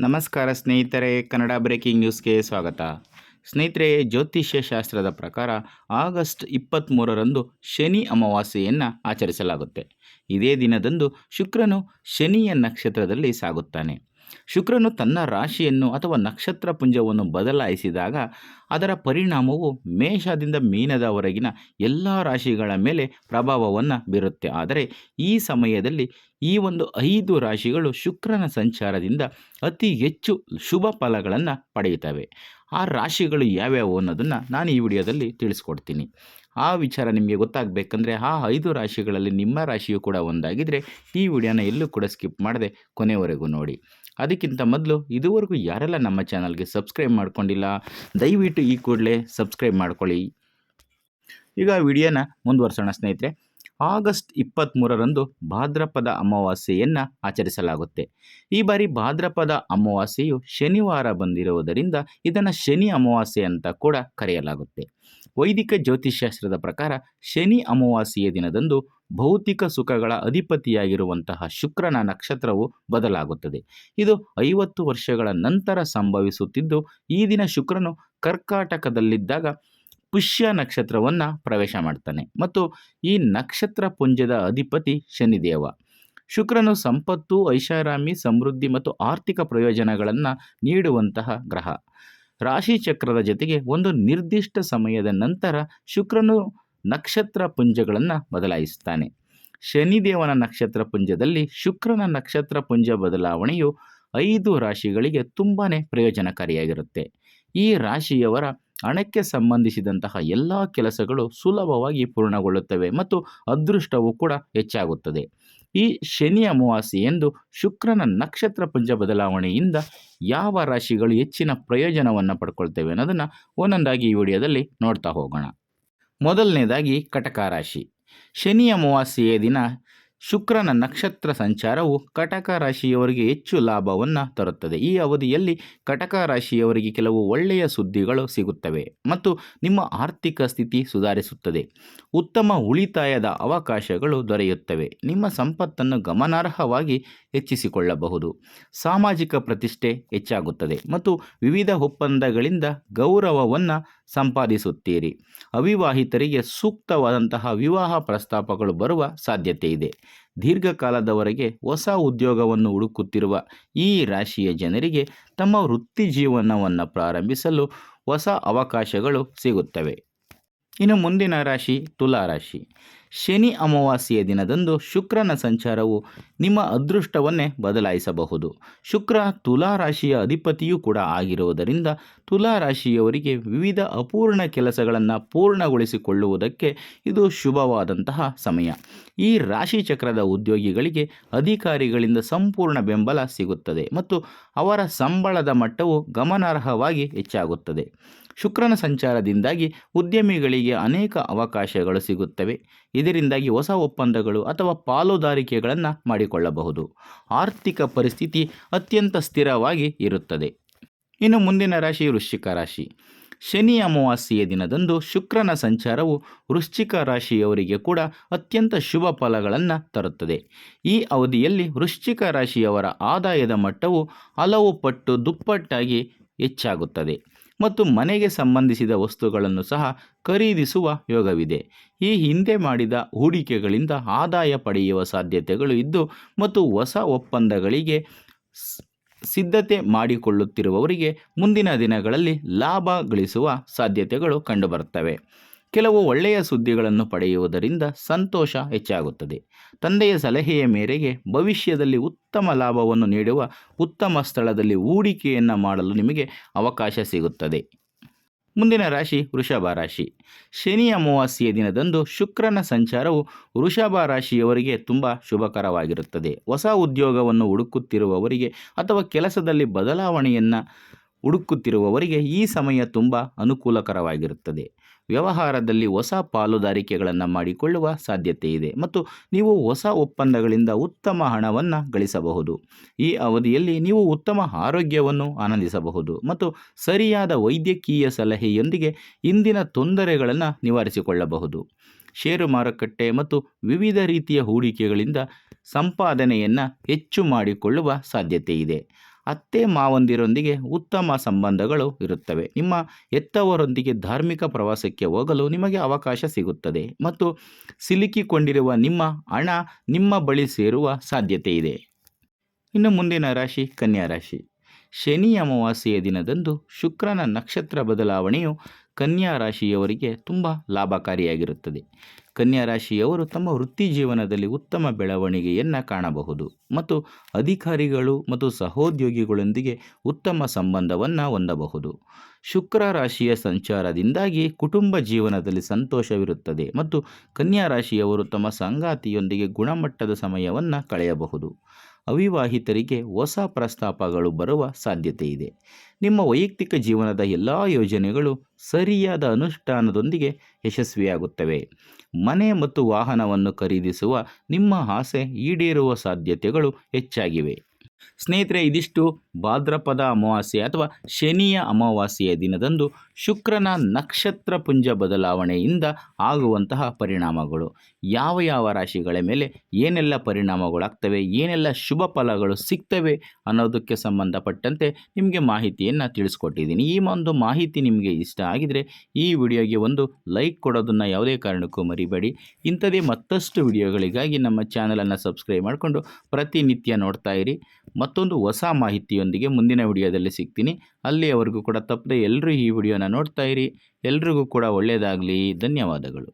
ನಮಸ್ಕಾರ ಸ್ನೇಹಿತರೆ, ಕನ್ನಡ ಬ್ರೇಕಿಂಗ್ ನ್ಯೂಸ್ಗೆ ಸ್ವಾಗತ. ಸ್ನೇಹಿತರೆ ಜ್ಯೋತಿಷ್ಯ ಶಾಸ್ತ್ರದ ಪ್ರಕಾರ ಆಗಸ್ಟ್ ಇಪ್ಪತ್ತ್ಮೂರರಂದು ಶನಿ ಅಮಾವಾಸ್ಯೆಯನ್ನು ಆಚರಿಸಲಾಗುತ್ತೆ. ಇದೇ ದಿನದಂದು ಶುಕ್ರನು ಶನಿಯ ನಕ್ಷತ್ರದಲ್ಲಿ ಸಾಗುತ್ತಾನೆ. ಶುಕ್ರನು ತನ್ನ ರಾಶಿಯನ್ನು ಅಥವಾ ನಕ್ಷತ್ರ ಪುಂಜವನ್ನು ಬದಲಾಯಿಸಿದಾಗ ಅದರ ಪರಿಣಾಮವು ಮೇಷದಿಂದ ಮೀನದವರೆಗಿನ ಎಲ್ಲ ರಾಶಿಗಳ ಮೇಲೆ ಪ್ರಭಾವವನ್ನು ಬೀರುತ್ತೆ. ಆದರೆ ಈ ಸಮಯದಲ್ಲಿ ಈ ಒಂದು ಐದು ರಾಶಿಗಳು ಶುಕ್ರನ ಸಂಚಾರದಿಂದ ಅತಿ ಹೆಚ್ಚು ಶುಭ ಫಲಗಳನ್ನು ಪಡೆಯುತ್ತವೆ. ಆ ರಾಶಿಗಳು ಯಾವ್ಯಾವು ಅನ್ನೋದನ್ನು ನಾನು ಈ ವಿಡಿಯೋದಲ್ಲಿ ತಿಳಿಸ್ಕೊಡ್ತೀನಿ. ಆ ವಿಚಾರ ನಿಮಗೆ ಗೊತ್ತಾಗಬೇಕಂದ್ರೆ ಆ ಐದು ರಾಶಿಗಳಲ್ಲಿ ನಿಮ್ಮ ರಾಶಿಯು ಕೂಡ ಒಂದಾಗಿದ್ದರೆ ಈ ವಿಡಿಯೋನ ಎಲ್ಲೂ ಕೂಡ ಸ್ಕಿಪ್ ಮಾಡದೆ ಕೊನೆವರೆಗೂ ನೋಡಿ. ಅದಕ್ಕಿಂತ ಮೊದಲು ಇದುವರೆಗೂ ಯಾರೆಲ್ಲ ನಮ್ಮ ಚಾನಲ್ಗೆ ಸಬ್ಸ್ಕ್ರೈಬ್ ಮಾಡ್ಕೊಂಡಿಲ್ಲ, ದಯವಿಟ್ಟು ಈ ಕೂಡಲೇ ಸಬ್ಸ್ಕ್ರೈಬ್ ಮಾಡ್ಕೊಳ್ಳಿ. ಈಗ ವಿಡಿಯೋನ ಮುಂದುವರ್ಸೋಣ ಸ್ನೇಹಿತರೆ. ಆಗಸ್ಟ್ ಇಪ್ಪತ್ತ್ಮೂರರಂದು ಭಾದ್ರಪದ ಅಮಾವಾಸ್ಯೆಯನ್ನು ಆಚರಿಸಲಾಗುತ್ತೆ. ಈ ಬಾರಿ ಭಾದ್ರಪದ ಅಮಾವಾಸ್ಯೆಯು ಶನಿವಾರ ಬಂದಿರುವುದರಿಂದ ಇದನ್ನು ಶನಿ ಅಮಾವಾಸ್ಯೆ ಅಂತ ಕೂಡ ಕರೆಯಲಾಗುತ್ತೆ. ವೈದಿಕ ಜ್ಯೋತಿಷ್ಶಾಸ್ತ್ರದ ಪ್ರಕಾರ ಶನಿ ಅಮಾವಾಸ್ಯೆಯ ದಿನದಂದು ಭೌತಿಕ ಸುಖಗಳ ಅಧಿಪತಿಯಾಗಿರುವಂತಹ ಶುಕ್ರನ ನಕ್ಷತ್ರವು ಬದಲಾಗುತ್ತದೆ. ಇದು ಐವತ್ತು ವರ್ಷಗಳ ನಂತರ ಸಂಭವಿಸುತ್ತಿದ್ದು, ಈ ದಿನ ಶುಕ್ರನು ಕರ್ಕಾಟಕದಲ್ಲಿದ್ದಾಗ ಪುಷ್ಯ ನಕ್ಷತ್ರವನ್ನು ಪ್ರವೇಶ ಮಾಡ್ತಾನೆ ಮತ್ತು ಈ ನಕ್ಷತ್ರ ಪುಂಜದ ಅಧಿಪತಿ ಶನಿದೇವ. ಶುಕ್ರನು ಸಂಪತ್ತು, ಐಷಾರಾಮಿ, ಸಮೃದ್ಧಿ ಮತ್ತು ಆರ್ಥಿಕ ಪ್ರಯೋಜನಗಳನ್ನು ನೀಡುವಂತಹ ಗ್ರಹ. ರಾಶಿ ಚಕ್ರದ ಜೊತೆಗೆ ಒಂದು ನಿರ್ದಿಷ್ಟ ಸಮಯದ ನಂತರ ಶುಕ್ರನು ನಕ್ಷತ್ರ ಪುಂಜಗಳನ್ನು ಬದಲಾಯಿಸುತ್ತಾನೆ ಶನಿದೇವನ ನಕ್ಷತ್ರ ಪುಂಜದಲ್ಲಿ ಶುಕ್ರನ ನಕ್ಷತ್ರ ಪುಂಜ ಬದಲಾವಣೆಯು ಐದು ರಾಶಿಗಳಿಗೆ ತುಂಬಾ ಪ್ರಯೋಜನಕಾರಿಯಾಗಿರುತ್ತೆ. ಈ ರಾಶಿಯವರ ಹಣಕ್ಕೆ ಸಂಬಂಧಿಸಿದಂತಹ ಎಲ್ಲ ಕೆಲಸಗಳು ಸುಲಭವಾಗಿ ಪೂರ್ಣಗೊಳ್ಳುತ್ತವೆ ಮತ್ತು ಅದೃಷ್ಟವೂ ಕೂಡ ಹೆಚ್ಚಾಗುತ್ತದೆ. ಈ ಶನಿ ಅಮಾವಾಸ್ಯೆಯೆಂದು ಶುಕ್ರನ ನಕ್ಷತ್ರ ಪುಂಜ ಬದಲಾವಣೆಯಿಂದ ಯಾವ ರಾಶಿಗಳು ಹೆಚ್ಚಿನ ಪ್ರಯೋಜನವನ್ನು ಪಡ್ಕೊಳ್ತೇವೆ ಅನ್ನೋದನ್ನು ಒಂದೊಂದಾಗಿ ಈ ವಿಡಿಯೋದಲ್ಲಿ ನೋಡ್ತಾ ಹೋಗೋಣ. ಮೊದಲನೇದಾಗಿ ಕಟಕ ರಾಶಿ. ಶನಿ ಅಮಾವಾಸ್ಯೆಯ ದಿನ ಶುಕ್ರನ ನಕ್ಷತ್ರ ಸಂಚಾರವು ಕಟಕ ರಾಶಿಯವರಿಗೆ ಹೆಚ್ಚು ಲಾಭವನ್ನು ತರುತ್ತದೆ. ಈ ಅವಧಿಯಲ್ಲಿ ಕಟಕ ರಾಶಿಯವರಿಗೆ ಕೆಲವು ಒಳ್ಳೆಯ ಸುದ್ದಿಗಳು ಸಿಗುತ್ತವೆ ಮತ್ತು ನಿಮ್ಮ ಆರ್ಥಿಕ ಸ್ಥಿತಿ ಸುಧಾರಿಸುತ್ತದೆ. ಉತ್ತಮ ಉಳಿತಾಯದ ಅವಕಾಶಗಳು ದೊರೆಯುತ್ತವೆ. ನಿಮ್ಮ ಸಂಪತ್ತನ್ನು ಗಮನಾರ್ಹವಾಗಿ ಹೆಚ್ಚಿಸಿಕೊಳ್ಳಬಹುದು. ಸಾಮಾಜಿಕ ಪ್ರತಿಷ್ಠೆ ಹೆಚ್ಚಾಗುತ್ತದೆ ಮತ್ತು ವಿವಿಧ ಒಪ್ಪಂದಗಳಿಂದ ಗೌರವವನ್ನು ಸಂಪಾದಿಸುತ್ತೀರಿ. ಅವಿವಾಹಿತರಿಗೆ ಸೂಕ್ತವಾದಂತಹ ವಿವಾಹ ಪ್ರಸ್ತಾಪಗಳು ಬರುವ ಸಾಧ್ಯತೆ ಇದೆ. ದೀರ್ಘಕಾಲದವರೆಗೆ ಹೊಸ ಉದ್ಯೋಗವನ್ನು ಹುಡುಕುತ್ತಿರುವ ಈ ರಾಶಿಯ ಜನರಿಗೆ ತಮ್ಮ ವೃತ್ತಿ ಜೀವನವನ್ನು ಪ್ರಾರಂಭಿಸಲು ಹೊಸ ಅವಕಾಶಗಳು ಸಿಗುತ್ತವೆ. ಇನ್ನು ಮುಂದಿನ ರಾಶಿ ತುಲಾ ರಾಶಿ. ಶನಿ ಅಮಾವಾಸ್ಯೆಯ ದಿನದಂದು ಶುಕ್ರನ ಸಂಚಾರವು ನಿಮ್ಮ ಅದೃಷ್ಟವನ್ನೇ ಬದಲಾಯಿಸಬಹುದು. ಶುಕ್ರ ತುಲಾ ರಾಶಿಯ ಅಧಿಪತಿಯೂ ಕೂಡ ಆಗಿರುವುದರಿಂದ ತುಲಾ ರಾಶಿಯವರಿಗೆ ವಿವಿಧ ಅಪೂರ್ಣ ಕೆಲಸಗಳನ್ನು ಪೂರ್ಣಗೊಳಿಸಿಕೊಳ್ಳುವುದಕ್ಕೆ ಇದು ಶುಭವಾದಂತಹ ಸಮಯ. ಈ ರಾಶಿ ಚಕ್ರದ ಉದ್ಯೋಗಿಗಳಿಗೆ ಅಧಿಕಾರಿಗಳಿಂದ ಸಂಪೂರ್ಣ ಬೆಂಬಲ ಸಿಗುತ್ತದೆ ಮತ್ತು ಅವರ ಸಂಬಳದ ಮಟ್ಟವು ಗಮನಾರ್ಹವಾಗಿ ಹೆಚ್ಚಾಗುತ್ತದೆ. ಶುಕ್ರನ ಸಂಚಾರದಿಂದಾಗಿ ಉದ್ಯಮಿಗಳಿಗೆ ಅನೇಕ ಅವಕಾಶಗಳು ಸಿಗುತ್ತವೆ. ಇದರಿಂದಾಗಿ ಹೊಸ ಒಪ್ಪಂದಗಳು ಅಥವಾ ಪಾಲುದಾರಿಕೆಗಳನ್ನು ಮಾಡಿಕೊಳ್ಳಬಹುದು. ಆರ್ಥಿಕ ಪರಿಸ್ಥಿತಿ ಅತ್ಯಂತ ಸ್ಥಿರವಾಗಿ ಇರುತ್ತದೆ. ಇನ್ನು ಮುಂದಿನ ರಾಶಿ ವೃಶ್ಚಿಕ ರಾಶಿ. ಶನಿ ಅಮಾವಾಸ್ಯೆಯ ದಿನದಂದು ಶುಕ್ರನ ಸಂಚಾರವು ವೃಶ್ಚಿಕ ರಾಶಿಯವರಿಗೆ ಕೂಡ ಅತ್ಯಂತ ಶುಭ ಫಲಗಳನ್ನು ತರುತ್ತದೆ. ಈ ಅವಧಿಯಲ್ಲಿ ವೃಶ್ಚಿಕ ರಾಶಿಯವರ ಆದಾಯದ ಮಟ್ಟವು ಹಲವು ಪಟ್ಟು ದುಪ್ಪಟ್ಟಾಗಿ ಹೆಚ್ಚಾಗುತ್ತದೆ. ಮತ್ತು ಮನೆಗೆ ಸಂಬಂಧಿಸಿದ ವಸ್ತುಗಳನ್ನು ಸಹ ಖರೀದಿಸುವ ಯೋಗವಿದೆ. ಈ ಹಿಂದೆ ಮಾಡಿದ ಹೂಡಿಕೆಗಳಿಂದ ಆದಾಯ ಪಡೆಯುವ ಸಾಧ್ಯತೆಗಳು ಇದ್ದು ಮತ್ತು ಹೊಸ ಒಪ್ಪಂದಗಳಿಗೆ ಸಿದ್ಧತೆ ಮಾಡಿಕೊಳ್ಳುತ್ತಿರುವವರಿಗೆ ಮುಂದಿನ ದಿನಗಳಲ್ಲಿ ಲಾಭ ಗಳಿಸುವ ಸಾಧ್ಯತೆಗಳು ಕಂಡುಬರುತ್ತವೆ. ಕೆಲವು ಒಳ್ಳೆಯ ಸುದ್ದಿಗಳನ್ನು ಪಡೆಯುವುದರಿಂದ ಸಂತೋಷ ಹೆಚ್ಚಾಗುತ್ತದೆ. ತಂದೆಯ ಸಲಹೆಯ ಮೇರೆಗೆ ಭವಿಷ್ಯದಲ್ಲಿ ಉತ್ತಮ ಲಾಭವನ್ನು ನೀಡುವ ಉತ್ತಮ ಸ್ಥಳದಲ್ಲಿ ಹೂಡಿಕೆಯನ್ನು ಮಾಡಲು ನಿಮಗೆ ಅವಕಾಶ ಸಿಗುತ್ತದೆ. ಮುಂದಿನ ರಾಶಿ ವೃಷಭ ರಾಶಿ. ಶನಿ ಅಮಾವಾಸ್ಯೆಯ ದಿನದಂದು ಶುಕ್ರನ ಸಂಚಾರವು ವೃಷಭ ರಾಶಿಯವರಿಗೆ ತುಂಬ ಶುಭಕರವಾಗಿರುತ್ತದೆ. ಹೊಸ ಉದ್ಯೋಗವನ್ನು ಹುಡುಕುತ್ತಿರುವವರಿಗೆ ಅಥವಾ ಕೆಲಸದಲ್ಲಿ ಬದಲಾವಣೆಯನ್ನು ಹುಡುಕುತ್ತಿರುವವರಿಗೆ ಈ ಸಮಯ ತುಂಬ ಅನುಕೂಲಕರವಾಗಿರುತ್ತದೆ. ವ್ಯವಹಾರದಲ್ಲಿ ಹೊಸ ಪಾಲುದಾರಿಕೆಗಳನ್ನು ಮಾಡಿಕೊಳ್ಳುವ ಸಾಧ್ಯತೆ ಇದೆ ಮತ್ತು ನೀವು ಹೊಸ ಒಪ್ಪಂದಗಳಿಂದ ಉತ್ತಮ ಹಣವನ್ನು ಗಳಿಸಬಹುದು. ಈ ಅವಧಿಯಲ್ಲಿ ನೀವು ಉತ್ತಮ ಆರೋಗ್ಯವನ್ನು ಆನಂದಿಸಬಹುದು ಮತ್ತು ಸರಿಯಾದ ವೈದ್ಯಕೀಯ ಸಲಹೆಯೊಂದಿಗೆ ಇಂದಿನ ತೊಂದರೆಗಳನ್ನು ನಿವಾರಿಸಿಕೊಳ್ಳಬಹುದು. ಷೇರು ಮಾರುಕಟ್ಟೆ ಮತ್ತು ವಿವಿಧ ರೀತಿಯ ಹೂಡಿಕೆಗಳಿಂದ ಸಂಪಾದನೆಯನ್ನು ಹೆಚ್ಚು ಮಾಡಿಕೊಳ್ಳುವ ಸಾಧ್ಯತೆ ಇದೆ. ಅತ್ತೆ ಮಾವಂದಿರೊಂದಿಗೆ ಉತ್ತಮ ಸಂಬಂಧಗಳು ಇರುತ್ತವೆ. ನಿಮ್ಮ ಎತ್ತವರೊಂದಿಗೆ ಧಾರ್ಮಿಕ ಪ್ರವಾಸಕ್ಕೆ ಹೋಗಲು ನಿಮಗೆ ಅವಕಾಶ ಸಿಗುತ್ತದೆ ಮತ್ತು ಸಿಲುಕಿಕೊಂಡಿರುವ ನಿಮ್ಮ ಹಣ ನಿಮ್ಮ ಬಳಿ ಸೇರುವ ಸಾಧ್ಯತೆ ಇದೆ. ಇನ್ನು ಮುಂದಿನ ರಾಶಿ, ಕನ್ಯಾ ರಾಶಿ. ಶನಿ ಅಮಾವಾಸ್ಯೆಯ ದಿನದಂದು ಶುಕ್ರನ ನಕ್ಷತ್ರ ಬದಲಾವಣೆಯು ಕನ್ಯಾ ರಾಶಿಯವರಿಗೆ ತುಂಬ ಲಾಭಕಾರಿಯಾಗಿರುತ್ತದೆ. ಕನ್ಯಾ ರಾಶಿಯವರು ತಮ್ಮ ವೃತ್ತಿ ಜೀವನದಲ್ಲಿ ಉತ್ತಮ ಬೆಳವಣಿಗೆಯನ್ನು ಕಾಣಬಹುದು ಮತ್ತು ಅಧಿಕಾರಿಗಳು ಮತ್ತು ಸಹೋದ್ಯೋಗಿಗಳೊಂದಿಗೆ ಉತ್ತಮ ಸಂಬಂಧವನ್ನು ಹೊಂದಬಹುದು. ಶುಕ್ರ ರಾಶಿಯ ಸಂಚಾರದಿಂದಾಗಿ ಕುಟುಂಬ ಜೀವನದಲ್ಲಿ ಸಂತೋಷವಿರುತ್ತದೆ ಮತ್ತು ಕನ್ಯಾ ರಾಶಿಯವರು ತಮ್ಮ ಸಂಗಾತಿಯೊಂದಿಗೆ ಗುಣಮಟ್ಟದ ಸಮಯವನ್ನು ಕಳೆಯಬಹುದು. ಅವಿವಾಹಿತರಿಗೆ ಹೊಸ ಪ್ರಸ್ತಾಪಗಳು ಬರುವ ಸಾಧ್ಯತೆ ಇದೆ ನಿಮ್ಮ ವೈಯಕ್ತಿಕ ಜೀವನದ ಎಲ್ಲ ಯೋಜನೆಗಳು ಸರಿಯಾದ ಅನುಷ್ಠಾನದೊಂದಿಗೆ ಯಶಸ್ವಿಯಾಗುತ್ತವೆ. ಮನೆ ಮತ್ತು ವಾಹನವನ್ನು ಖರೀದಿಸುವ ನಿಮ್ಮ ಆಸೆ ಈಡೇರುವ ಸಾಧ್ಯತೆಗಳು ಹೆಚ್ಚಾಗಿವೆ. ಸ್ನೇಹಿತರೆ, ಇದಿಷ್ಟು. ಭಾದ್ರಪದ ಅಮಾವಾಸ್ಯೆ ಅಥವಾ ಶನಿಯ ಅಮಾವಾಸ್ಯೆಯ ದಿನದಂದು ಶುಕ್ರನ ನಕ್ಷತ್ರ ಪುಂಜ ಬದಲಾವಣೆಯಿಂದ ಆಗುವಂತಹ ಪರಿಣಾಮಗಳು. ಯಾವ ಯಾವ ರಾಶಿಗಳ ಮೇಲೆ ಏನೆಲ್ಲ ಪರಿಣಾಮಗಳಾಗ್ತವೆ, ಏನೆಲ್ಲ ಶುಭ ಫಲಗಳು ಸಿಗ್ತವೆ ಅನ್ನೋದಕ್ಕೆ ಸಂಬಂಧಪಟ್ಟಂತೆ ನಿಮಗೆ ಮಾಹಿತಿಯನ್ನು ತಿಳಿಸ್ಕೊಟ್ಟಿದ್ದೀನಿ. ಈ ಒಂದು ಮಾಹಿತಿ ನಿಮಗೆ ಇಷ್ಟ ಆಗಿದರೆ ಈ ವಿಡಿಯೋಗೆ ಒಂದು ಲೈಕ್ ಕೊಡೋದನ್ನು ಯಾವುದೇ ಕಾರಣಕ್ಕೂ ಮರಿಬೇಡಿ. ಇಂಥದೇ ಮತ್ತಷ್ಟು ವಿಡಿಯೋಗಳಿಗಾಗಿ ನಮ್ಮ ಚಾನಲನ್ನು ಸಬ್ಸ್ಕ್ರೈಬ್ ಮಾಡಿಕೊಂಡು ಪ್ರತಿನಿತ್ಯ ನೋಡ್ತಾ ಇರಿ. ಮತ್ತೊಂದು ಹೊಸ ಮಾಹಿತಿಯೊಂದಿಗೆ ಮುಂದಿನ ವಿಡಿಯೋದಲ್ಲಿ ಸಿಗ್ತೀನಿ. ಅಲ್ಲಿಯವರೆಗೂ ಕೂಡ ತಪ್ಪದೆ ಎಲ್ಲರೂ ಈ ವಿಡಿಯೋನ ನೋಡ್ತಾ ಇರಿ. ಎಲ್ರಿಗೂ ಕೂಡ ಒಳ್ಳೆಯದಾಗಲಿ. ಧನ್ಯವಾದಗಳು.